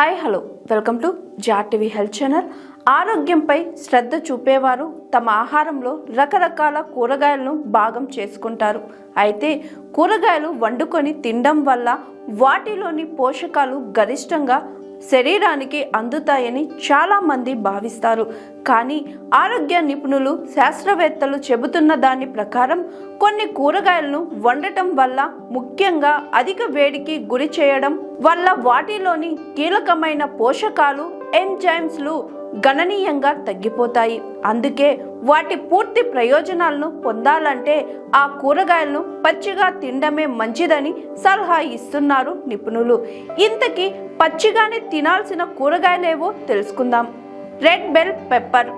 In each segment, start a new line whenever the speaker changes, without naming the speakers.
Hi hello. Welcome to జాటివి health channel. ఆరోగ్యంపై శ్రద్ధ చూపేవారు తమ ఆహారంలో రకరకాల కూరగాయలను భాగం చేసుకుంటారు. అయితే కూరగాయలు వండుకొని తినడం వల్ల వాటిలోని పోషకాలు గరిష్టంగా శరీరానికి అందుతాయని చాలామంది భావిస్తారు. కానీ ఆరోగ్య నిపుణులు శాస్త్రవేత్తలు చెబుతున్న దాని ప్రకారం కొన్ని కూరగాయలను వండటం వల్ల ముఖ్యంగా అధిక వేడికి గురి చేయడం వల్ల వాటిలోని కీలకమైన పోషకాలు ఎంజైమ్స్లు గణనీయంగా తగ్గిపోతాయి. అందుకే వాటి పూర్తి ప్రయోజనాలను పొందాలంటే ఆ కూరగాయలను పచ్చిగా తినడమే మంచిదని సలహా ఇస్తున్నారు నిపుణులు. ఇంతకీ పచ్చిగానే తినాల్సిన కూరగాయలేవో తెలుసుకుందాం. Red bell pepper.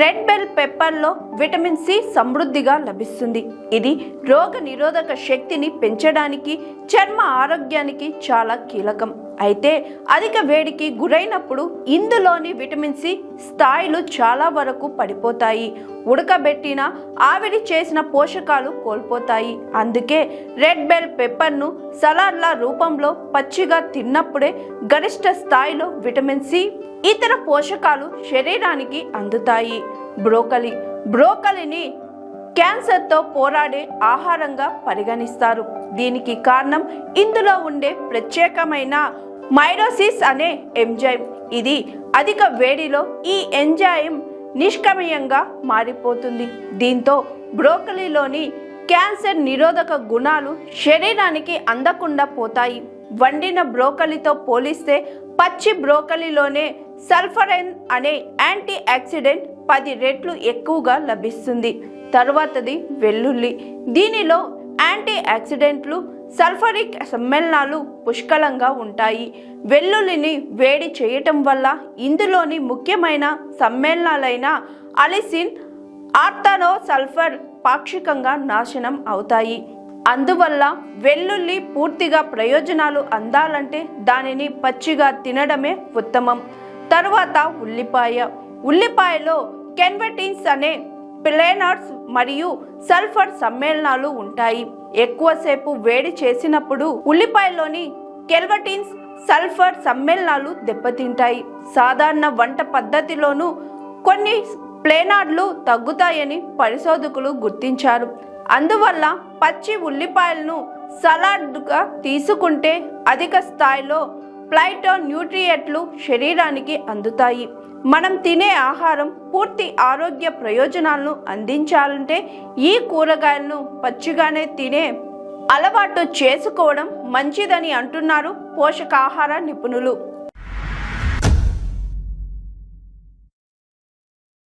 Red bell పెప్పర్లో vitamin C సమృద్ధిగా లభిస్తుంది. ఇది రోగ నిరోధక శక్తిని పెంచడానికి చర్మ ఆరోగ్యానికి చాలా కీలకం. అయితే అధిక వేడికి గురైనప్పుడు ఇందులోని విటమిన్ సి స్థాయిలు చాలా వరకు పడిపోతాయి. ఉడకబెట్టిన ఆవిరి చేసిన పోషకాలు కోల్పోతాయి. అందుకే రెడ్ బెల్ పెప్పర్ను సలాడ్ల రూపంలో పచ్చిగా తిన్నప్పుడే గరిష్ట స్థాయిలో విటమిన్ సి ఇతర పోషకాలు శరీరానికి అందుతాయి. బ్రోకలి బ్రోకలిని క్యాన్సర్తో పోరాడే ఆహారంగా పరిగణిస్తారు. దీనికి కారణం ఇందులో ఉండే ప్రత్యేకమైన మైరోసిస్ అనే ఎంజైమ్. ఇది అధిక వేడిలో ఈ ఎంజైమ్ నిష్క్రమయంగా మారిపోతుంది. దీంతో బ్రోకలీలోని క్యాన్సర్ నిరోధక గుణాలు శరీరానికి అందకుండా పోతాయి. వండిన బ్రోకలీతో పోలిస్తే పచ్చి బ్రోకలీలోనే సల్ఫరైన్ అనే యాంటీ ఆక్సిడెంట్ పది రెట్లు ఎక్కువగా లభిస్తుంది. తర్వాతది వెల్లుల్లి. దీనిలో యాంటీ ఆక్సిడెంట్లు సల్ఫరిక్ సమ్మేళనాలు పుష్కలంగా ఉంటాయి. వెల్లుల్లిని వేడి చేయటం వల్ల ఇందులోని ముఖ్యమైన సమ్మేళనాలైన అలిసిన్ ఆర్థనో సల్ఫర్ పాక్షికంగా నాశనం అవుతాయి. అందువల్ల వెల్లుల్లి పూర్తిగా ప్రయోజనాలు అందాలంటే దానిని పచ్చిగా తినడమే ఉత్తమం. తర్వాత ఉల్లిపాయ. ఉల్లిపాయలో కెన్వెటిన్స్ అనే ప్లేనర్స్ మరియు సల్ఫర్ సమ్మేళనాలు ఉంటాయి. ఎక్కువసేపు వేడి చేసినప్పుడు ఉల్లిపాయలోని కెల్వటిన్స్ సల్ఫర్ సమ్మేళనాలు దెబ్బతింటాయి. సాధారణ వంట పద్ధతిలోనూ కొన్ని ప్లేనార్లు తగ్గుతాయని పరిశోధకులు గుర్తించారు. అందువల్ల పచ్చి ఉల్లిపాయలను సలాడ్గా తీసుకుంటే అధిక స్థాయిలో ప్లైటో న్యూట్రియంట్లు శరీరానికి అందుతాయి. మనం తినే ఆహారం పూర్తి ఆరోగ్య ప్రయోజనాలను అందించాలంటే ఈ కూరగాయలను పచ్చిగానే తినే అలవాటు చేసుకోవడం మంచిదని అంటున్నారు పోషకాహార నిపుణులు.